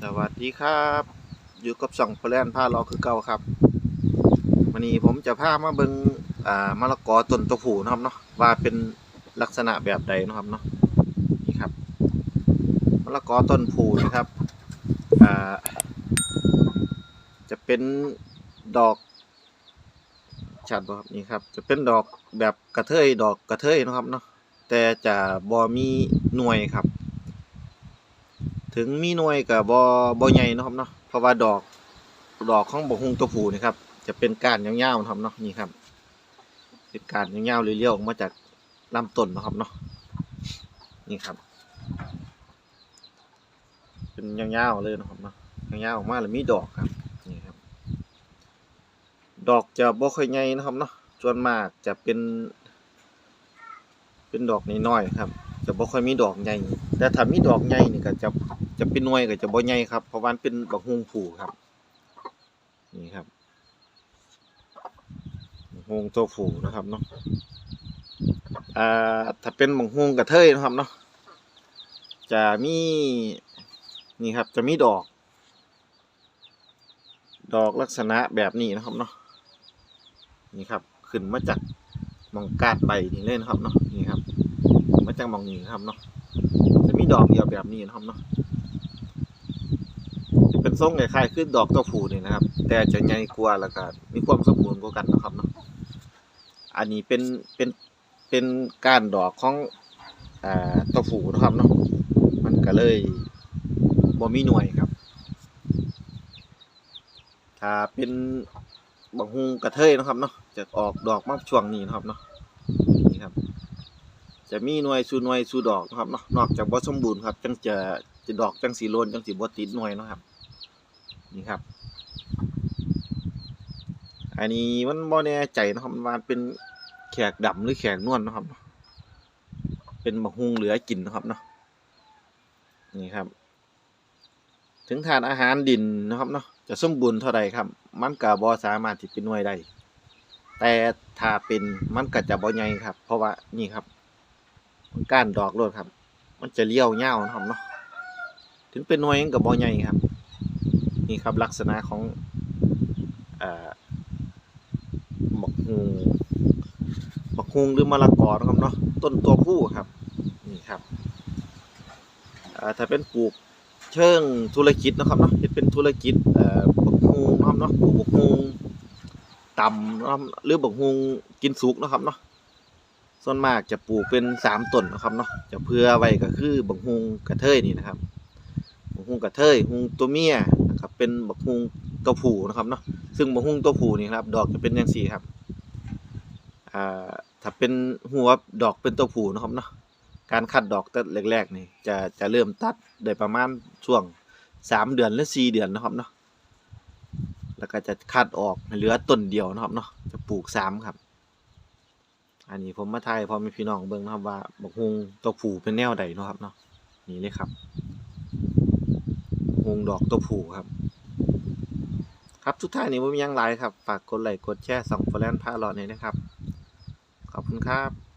สวัสดีครับ อยู่กับช่องพลแลนพาเราคือเก่าครับวันนี้ผมจะพามาเบิงอ่ามะละกอต้นตัวผูนะครับเนาะว่าเป็นลักษณะแบบใดนะครับเนาะนี่ครับมะละกอต้นผูนะครับอ่าจะเป็นดอกชัดบ่ครับนี่ครับ จะเป็นดอกแบบกระเทยดอกกระเทยนะครับเนาะแต่จะบ่มีหน่วยครับ ถึงมีหน่วยกับบอบอใหญ่นะครับเนาะเพราะว่าดอกดอกของบกฮุงตัวผูนี่ครับ จะเป็นก้านยาวๆนะครับเนาะนี่ครับเป็นก้านยาวๆเรียวๆออกมาจากลำต้นนะครับเนาะนี่ครับ เป็นยาวๆเลยนะครับเนาะยาวๆออกมาแล้วมีดอกครับนี่ครับ ดอกจะบ่ค่อยใหญ่นะครับเนาะส่วนมากจะเป็น เป็นดอกน้อยๆครับ จะบ่ค่อยมีดอกใหญ่แต่ถ้ามีดอกใหญ่นี่ก็จะจะเป็นหน่วยก็จะบ่ใหญ่ครับเพราะว่ามันเป็นบักฮวงผูครับ นี่ครับฮวงตัวผูนะครับเนาะอ่าถ้าเป็นบักฮวงกระเทยนะครับเนาะจะมีนี่ครับจะมีดอก ดอกลักษณะแบบนี้นะครับเนาะนี่ครับขึ้นมาจากมองกาดใบนี่เลยนะครับเนาะ นี่ครับมาจากมองนี้นะครับเนาะจะมีดอกเดียวแบบนี้นะครับเนาะจะเป็นทรงคล้ายๆคือดอกตัวผูนี่นะครับ แต่จะใหญ่กว่าแล้วก็มีความสมบูรณ์กว่ากันนะครับเนาะอันนี้เป็นเป็นเป็นกานดอกของอ่าตัวผูนะครับเนาะมันก็เลยบ่มีหน่วยครับถ้าเป็นบักฮุงกระเทยนะครับเนาะจะออกดอกมากช่วงนี้นะครับเนาะ จะมีหน่วยสูหน่วยสูดอกนะครับเนาะนอกจากบ่สมบูรณ์ครับจังจะจะดอกจังสีโลนจังสีบ่ติดหน่วยนะครับ นี่ครับ อันนี้มันบ่แน่ใจนะครับว่าเป็นแขกดำหรือแขกนวลนะครับ เป็นบักฮุงเหลือกินนะครับเนาะนี่ครับ ถึงทานอาหารดินนะครับเนาะจะสมบูรณ์เท่าใดครับ มันก็บ่สามารถที่เป็นหน่วยได้แต่ถ้าเป็นมันก็จะบ่ใหญ่ครับ เพราะว่านี่ครับ ก้านดอกโลดครับ มันจะเลี้ยวยาวนะครับเนาะถึงเป็นหน่วยมันกับบอใหญ่ครับ นี่ครับลักษณะของเอ่อบักฮุงบักฮุงหรือมะละกอนครับเนาะต้นตัวผู้ครับนี่ครับถ้าเป็นปลูกเชิงธุรกิจนะครับเนาะเฮ็ดเป็นธุรกิจเอ่อบักฮุงนะครับเนาะปลูกบักฮุงตำนะครับหรือบักฮุงกินสุกนะครับเนาะ ส่วนมากจะปลูกเป็นสามต้นนะครับเนาะจะเพื่อไว้ก็คือบักฮุงกระเทยนี่นะครับบักฮุงกระเทยฮุงตัวเมียนะครับเป็นบักฮุงตัวผู้นะครับเนาะซึ่งบักฮุงตัวผู้นี่ครับดอกจะเป็นอย่างสี่ครับอ่าถ้าเป็นหัวดอกเป็นตัวผู้นะครับเนาะการคัดดอกแต่แรกๆนี่จะจะเริ่มตัดได้ประมาณช่วงสามเดือนหรือสี่เดือนนะครับเนาะแล้วก็จะคัดออกเหลือต้นเดียวนะครับเนาะจะปลูกสามครับ อันนี้ผมมาถ่ายพอมีพี่น้องเบิ่งนะครับว่าบักฮุงตัวผูเป็นแนวใดเนาะครับเนาะนี่เลยครับฮุงดอกตัวผูครับ ครับทุกท่านนี้ผมยังไลฟ์ครับ ฝากกดไลค์กดแชร์ส่องโฟลนพาหลอดเลยนะครับ ขอบคุณครับ